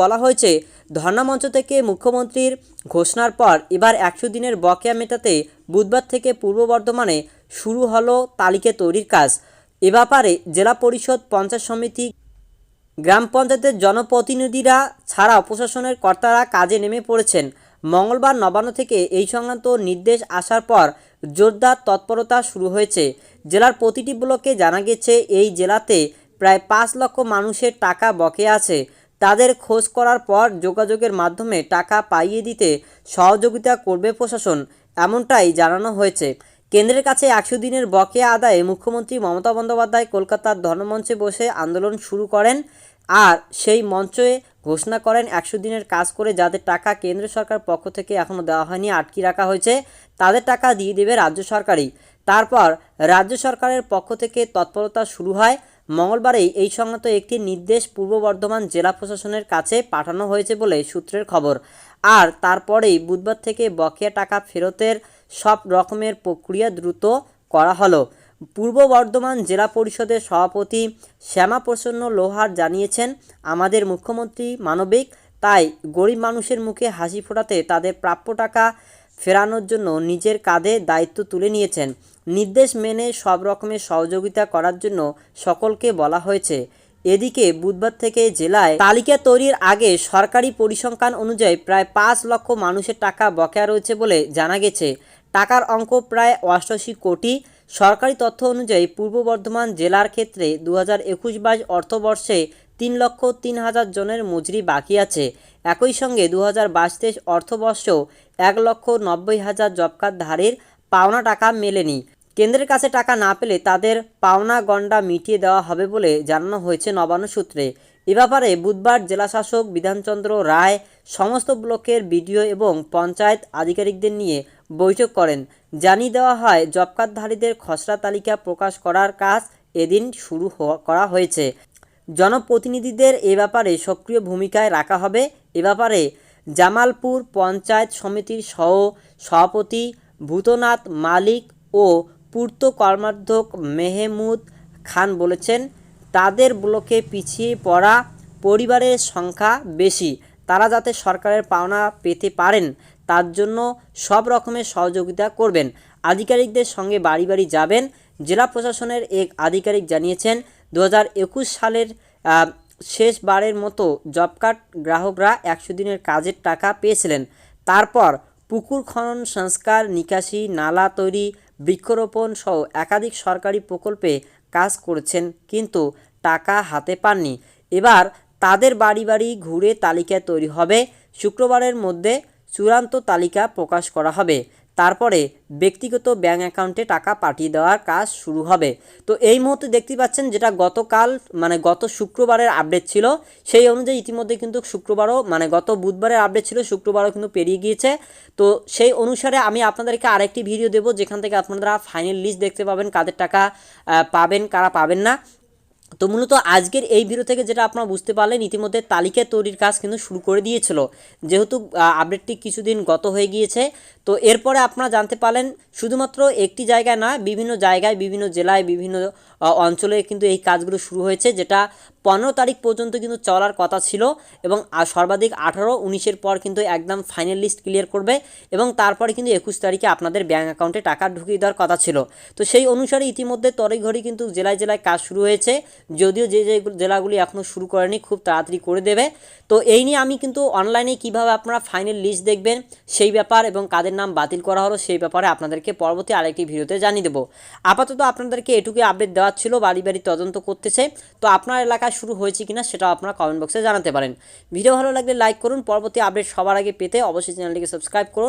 বলা হয়েছে ধর্নামঞ্চ থেকে মুখ্যমন্ত্রীর ঘোষণার পর এবার একশো দিনের বকেয়া মেটাতে বুধবার থেকে পূর্ব বর্ধমানে শুরু হলো তালিকা তৈরির কাজ। এ ব্যাপারে জেলা পরিষদ, পঞ্চায়েত সমিতি, গ্রাম পঞ্চায়েতের জনপ্রতিনিধিরা ছাড়া প্রশাসনের কর্তারা কাজে নেমে পড়েছেন। মঙ্গলবার নবান্ন থেকে এই সংক্রান্ত নির্দেশ আসার পর জোরদার তৎপরতা শুরু হয়েছে। জেলার প্রতিটি ব্লকে জানা গেছে, এই জেলাতে প্রায় পাঁচ লক্ষ মানুষের টাকা বকেয়া আছে। তাদের খোঁজ করার পর যোগাযোগের মাধ্যমে টাকা পাইয়ে দিতে সহযোগিতা করবে প্রশাসন, এমনটাই জানানো হয়েছে। কেন্দ্রের কাছে একশো দিনের বকেয়া আদায়ে মুখ্যমন্ত্রী মমতা বন্দ্যোপাধ্যায় কলকাতার ধর্মমঞ্চে বসে আন্দোলন শুরু করেন আর সেই মঞ্চে ঘোষণা করেন একশো দিনের কাজ করে যাদের টাকা কেন্দ্র সরকার পক্ষ থেকে এখনও দেওয়া হয়নি আটকে রাখা হয়েছে, তাদের টাকা দিয়ে দেবে রাজ্য সরকারই। তারপর রাজ্য সরকারের পক্ষ থেকে তৎপরতা শুরু হয় মঙ্গলবারেই এই সংক্রান্ত একটি নির্দেশ পূর্ব বর্ধমান জেলা প্রশাসনের কাছে পাঠানো হয়েছে বলে সূত্রের খবর। আর তারপরেই বুধবার থেকে বকেয়া টাকা ফেরতের সব রকমের প্রক্রিয়া দ্রুত করা হলো। পূর্ব বর্ধমান জেলা পরিষদের সভাপতি শ্যামা প্রসন্ন লোহার জানিয়েছেন, আমাদের মুখ্যমন্ত্রী মানবিক, তাই গরিব মানুষের মুখে হাসি ফোটাতে তাদের প্রাপ্য টাকা ফেরানোর জন্য নিজের কাঁধে দায়িত্ব তুলে নিয়েছেন। নির্দেশ মেনে সব রকমের সহযোগিতা করার জন্য সকলকে বলা হয়েছে। এদিকে বুধবার থেকে জেলায় তালিকা তৈরির আগে সরকারি পরিসংখ্যান অনুযায়ী প্রায় পাঁচ লক্ষ মানুষের টাকা বকেয়া রয়েছে বলে জানা গেছে। টাকার অঙ্ক প্রায় অষ্টাশি কোটি। সরকারি তথ্য অনুযায়ী পূর্ব বর্ধমান জেলার ক্ষেত্রে দু হাজার একুশ বাইশ অর্থবর্ষে তিন লক্ষ তিন হাজার জনের মজুরি বাকি আছে। একই সঙ্গে দু হাজার বাইশ তেইশ অর্থবর্ষেও এক লক্ষ নব্বই হাজার জব কার্ডধারীর পাওনা টাকা মেলেনি। কেন্দ্রের কাছে টাকা না পেলে তাদের পাওনা গণ্ডা মিটিয়ে দেওয়া হবে বলে জানানো হয়েছে নবান্ন সূত্রে। এ ব্যাপারে বুধবার জেলাশাসক বিধানচন্দ্র রায় সমস্ত ব্লকের বিডিও এবং পঞ্চায়েত আধিকারিকদের নিয়ে বৈঠক করেন। জানিয়ে দেওয়া হয় জব কার্ডধারীদের খসড়া তালিকা প্রকাশ করার কাজ এদিন শুরু করা হয়েছে। জনপ্রতিনিধিদের এ ব্যাপারে সক্রিয় ভূমিকায় রাখা হবে। এ ব্যাপারে জামালপুর পঞ্চায়েত সমিতির সহ সভাপতি ভূতনাথ মালিক ও পূর্ত কর্মাধ্যক্ষ মেহমুদ খান বলেছেন, তাদের ব্লকে পিছিয়ে পড়া পরিবারের সংখ্যা বেশি। তারা যাতে সরকারের পাওনা পেতে পারেন, তার জন্য সব রকমের সহযোগিতা করবেন। আধিকারিকদের সঙ্গে বাড়ি বাড়ি যাবেন। জেলা প্রশাসনের এক আধিকারিক জানিয়েছেন দু হাজার একুশ সালের শেষবারের মতো জব কার্ড গ্রাহকরা একশো দিনের কাজের টাকা পেয়েছিলেন। তারপর পুকুর খনন সংস্কার, নিকাশি, নালা তৈরি, বৃক্ষরোপণ সহ একাধিক সরকারি প্রকল্পে কাজ করেছেন, কিন্তু টাকা হাতে পাননি। এবার তাদের বাড়ি বাড়ি ঘুরে তালিকা তৈরি হবে। শুক্রবারের মধ্যে চূড়ান্ত তালিকা প্রকাশ করা হবে। তারপরে ব্যক্তিগত ব্যাঙ্ক অ্যাকাউন্টে টাকা পাঠিয়ে দেওয়ার কাজ শুরু হবে। তো এই মুহূর্তে দেখতে পাচ্ছেন যেটা গতকাল মানে গত শুক্রবারের আপডেট ছিল, সেই অনুযায়ী ইতিমধ্যে কিন্তু শুক্রবারও মানে গত বুধবারের আপডেট ছিল, শুক্রবারও কিন্তু পেরিয়ে গিয়েছে। তো সেই অনুসারে আমি আপনাদেরকে আরেকটি ভিডিও দেবো, যেখান থেকে আপনারা ফাইনাল লিস্ট দেখতে পাবেন কাদের টাকা পাবেন, কারা পাবেন না। তো মূলত আজকের এই ভিডিও থেকে যেটা আপনারা বুঝতে পারলেন, ইতিমধ্যে তালিকা তৈরির কাজ কিন্তু শুরু করে দিয়েছিল। যেহেতু আপডেটটি কিছুদিন গত হয়ে গিয়েছে, তো এরপরে আপনারা জানতে পারলেন শুধুমাত্র একটি জায়গায় না বিভিন্ন জায়গায়, বিভিন্ন জেলায়, বিভিন্ন অঞ্চলে কিন্তু এই কাজগুলো শুরু হয়েছে, যেটা পনেরো তারিখ পর্যন্ত কিন্তু চলার কথা ছিল এবং সর্বাধিক আঠারো, উনিশের পর কিন্তু একদম ফাইনাল লিস্ট ক্লিয়ার করবে এবং তারপরে কিন্তু একুশ তারিখে আপনাদের ব্যাঙ্ক অ্যাকাউন্টে টাকা ঢুকিয়ে দেওয়ার কথা ছিল। তো সেই অনুসারে ইতিমধ্যে তড়িঘড়ি কিন্তু জেলায় জেলায় কাজ শুরু হয়েছে। যদিও যে যে জেলাগুলি এখনও শুরু করেনি, খুব তাড়াতাড়ি করে দেবে। তো এই নিয়ে আমি কিন্তু অনলাইনে কীভাবে আপনারা ফাইনাল লিস্ট দেখবেন সেই ব্যাপার এবং কাদের নাম বাতিল করা হলো সেই ব্যাপারে আপনাদেরকে পরবর্তী আরেকটি ভিডিওতে জানিয়ে দেবো। আপাতত আপনাদেরকে এটুকু আপডেট দেওয়ার ছিল, বাড়ি বাড়ি তদন্ত করতেছে। তো আপনার এলাকায় শুরু হয়েছে কিনা সেটা আপনারা কমেন্ট বক্সে জানাতে পারেন। ভিডিও ভালো লাগলে লাইক করুন। পরবর্তী আপডেট সবার আগে পেতে অবশ্যই চ্যানেলটিকে সাবস্ক্রাইব করুন।